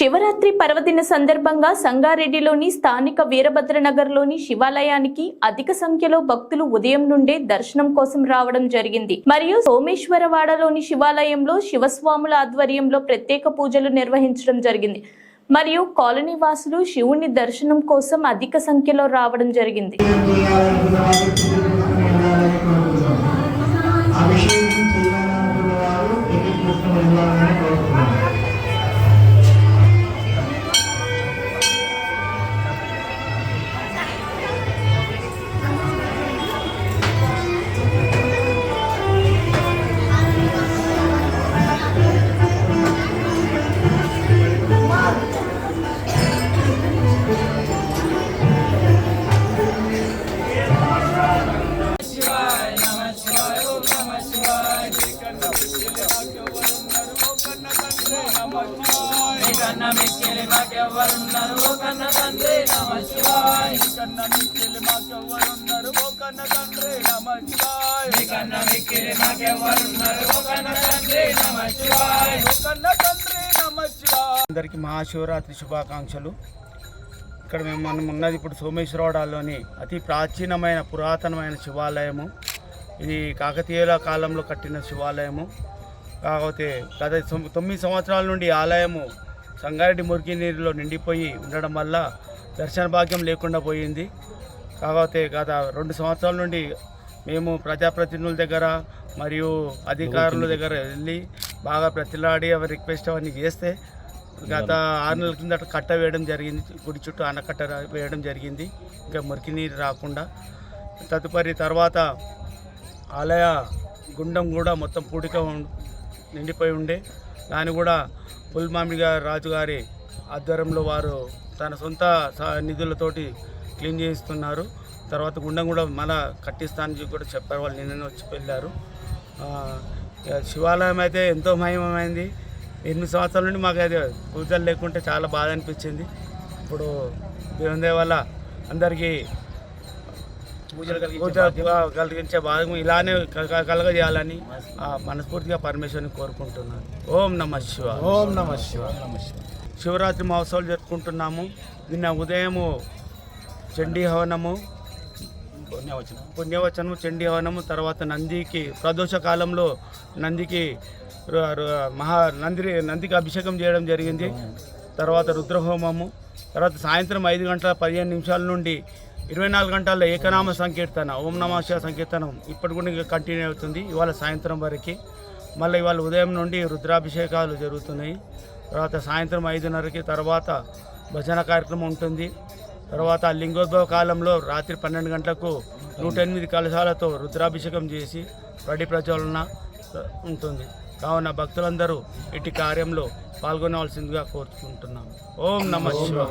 శివరాత్రి పర్వదిన సందర్భంగా సంగారెడ్డిలోని స్థానిక వీరభద్రనగర్లోని శివాలయానికి అధిక సంఖ్యలో భక్తులు ఉదయం నుండే దర్శనం కోసం రావడం జరిగింది. మరియు సోమేశ్వరవాడలోని శివాలయంలో శివస్వాముల ఆధ్వర్యంలో ప్రత్యేక పూజలు నిర్వహించడం జరిగింది. మరియు కాలనీ వాసులు శివుని దర్శనం కోసం అధిక సంఖ్యలో రావడం జరిగింది. మాకెవ్వరున్నారు ఓ కన్న తండ్రి నమ శివాయ. కన్న మిక్కిలి మాకెవ్వరున్నారు ఓ కన్న తండ్రి నమ శివాయ. నీ కన్న మిక్కిలి మాకెవ్వరున్నారు ఓ కన్న తండ్రి నమ శివాయ. ఓ కన్న తండ్రి నమ శివాయ. అందరికీ మహాశివరాత్రి శుభాకాంక్షలు. ఇక్కడ మేము మనం ఉన్నది ఇప్పుడు సోమేశ్వరవాడలోని అతి ప్రాచీనమైన పురాతనమైన శివాలయము. ఇది కాకతీయుల కాలంలో కట్టిన శివాలయము. కాకపోతే గత తొమ్- తొమ్మిది సంవత్సరాల నుండి ఆలయము సంగారెడ్డి మురికి నీరులో నిండిపోయి ఉండడం వల్ల దర్శన భాగ్యం లేకుండా పోయింది. కాకపోతే గత రెండు సంవత్సరాల నుండి మేము ప్రజాప్రతినిధుల దగ్గర మరియు అధికారుల దగ్గర వెళ్ళి బాగా ప్రతిలాడి అవి రిక్వెస్ట్ అవన్నీ చేస్తే గత ఆరు నెలల కింద కట్ట వేయడం జరిగింది. గుడి చుట్టూ ఆనకట్ట వేయడం జరిగింది. ఇంకా మురికి నీరు రాకుండా తదుపరి తర్వాత ఆలయ గుండం కూడా మొత్తం పూడిక ఉం- నిండిపోయి ఉండే. దాన్ని కూడా పుల్మామిడి గారు రాజుగారి ఆధ్వర్యంలో వారు తన సొంత నిధులతోటి క్లీన్ చేయిస్తున్నారు. తర్వాత గుండం కూడా మళ్ళా కట్టిస్తానని కూడా చెప్పారు. వాళ్ళు నిన్న వచ్చి వెళ్ళారు. శివాలయం అయితే ఎంతో మహిమమైంది. ఎనిమిది సంవత్సరాల నుండి మాకు అది పూజలు లేకుంటే చాలా బాధ అనిపించింది. ఇప్పుడు దేవుని వల్ల అందరికీ కలిగించే భాగం ఇలానే కలగజేయాలని ఆ, మనస్ఫూర్తిగా పరమేశ్వరుని కోరుకుంటున్నాను ఓం నమ శివ ఓం నమ శివ శివరాత్రి మహోత్సవాలు జరుపుకుంటున్నాము. నిన్న ఉదయము చండీ హవనము పుణ్యవచనము చండీ హవనము తర్వాత నందికి ప్రదోష కాలంలో నందికి మహా నంది నందికి అభిషేకం చేయడం జరిగింది. తర్వాత రుద్రహోమము తర్వాత సాయంత్రం ఐదు గంటల పదిహేను నిమిషాల నుండి ఇరవై నాలుగు గంటల్లో ఏకనామ సంకీర్తన ఓం నమశి సంకీర్తనం ఇప్పటి కూడా ఇంకా కంటిన్యూ అవుతుంది. ఇవాళ సాయంత్రం వరకు. మళ్ళీ ఇవాళ ఉదయం నుండి రుద్రాభిషేకాలు జరుగుతున్నాయి. తర్వాత సాయంత్రం ఐదున్నరకి తర్వాత భజన కార్యక్రమం ఉంటుంది. తర్వాత లింగోద్భవ కాలంలో రాత్రి పన్నెండు గంటలకు నూట ఎనిమిది కలశాలతో రుద్రాభిషేకం చేసి ప్రడి ప్రజ్వలన ఉంటుంది. కావున భక్తులందరూ ఇటు కార్యంలో పాల్గొనవలసిందిగా కోరుకుంటున్నాం ఓం నమ శివ